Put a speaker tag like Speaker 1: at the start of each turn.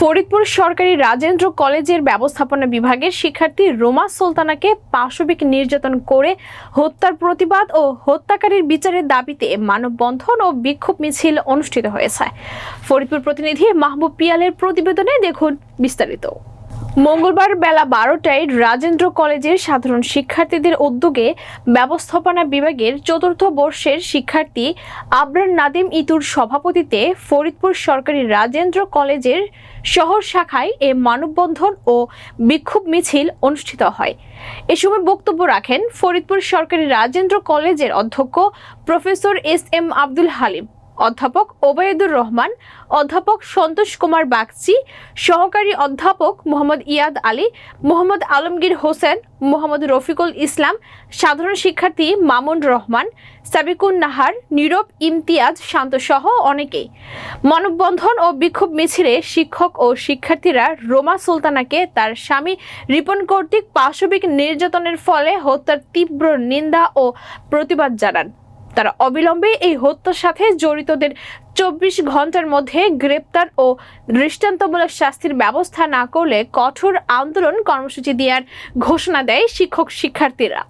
Speaker 1: ফরিদপুর সরকারি রাজেন্দ্র কলেজের ব্যবস্থাপনা বিভাগের শিক্ষার্থী রোমা সুলতানাকে পাশবিক নির্যাতন করে হত্যার প্রতিবাদ ও হত্যাকারীর বিচারের দাবিতে মানববন্ধন ও বিক্ষোভ মিছিল অনুষ্ঠিত হয়েছে। ফরিদপুর প্রতিনিধি মাহবুব পিয়ালের প্রতিবেদনে দেখুন বিস্তারিত। মঙ্গলবার বেলা বারোটায় রাজেন্দ্র কলেজের সাধারণ শিক্ষার্থীদের উদ্যোগে ব্যবস্থাপনা বিভাগের চতুর্থ বর্ষের শিক্ষার্থী আবরার নাদিম ইতুর সভাপতিতে ফরিদপুর সরকারি রাজেন্দ্র কলেজের শহর শাখায় এ মানববন্ধন ও বিক্ষোভ মিছিল অনুষ্ঠিত হয়। এ সময় বক্তব্য রাখেন ফরিদপুর সরকারি রাজেন্দ্র কলেজের অধ্যক্ষ professor S M Abdul Halim. অধ্যাপক ওবায়দুর রহমান, অধ্যাপক সন্তোষ কুমার বাগচি, সহকারী অধ্যাপক মোহাম্মদ ইয়াদ আলী, মোহাম্মদ আলমগীর হোসেন, মোহাম্মদ রফিকুল ইসলাম, সাধারণ শিক্ষার্থী মামুন রহমান, সাবিকুন নাহার, নীরব ইমতিয়াজ শান্তসহ অনেকেই। মানববন্ধন ও বিক্ষোভ মিছিলে শিক্ষক ও শিক্ষার্থীরা রোমা সুলতানাকে তার স্বামী রিপন কর্তৃক পাশবিক নির্যাতনের ফলে হত্যার তীব্র নিন্দা ও প্রতিবাদ জানান। তারা অবিলম্বে এই হত্যার সাথে জড়িতদের চব্বিশ ঘণ্টার মধ্যে গ্রেপ্তার ও দৃষ্টান্তমূলক শাস্তির ব্যবস্থা না করলে কঠোর আন্দোলন কর্মসূচি দেওয়ার ঘোষণা দেয় শিক্ষক শিক্ষার্থীরা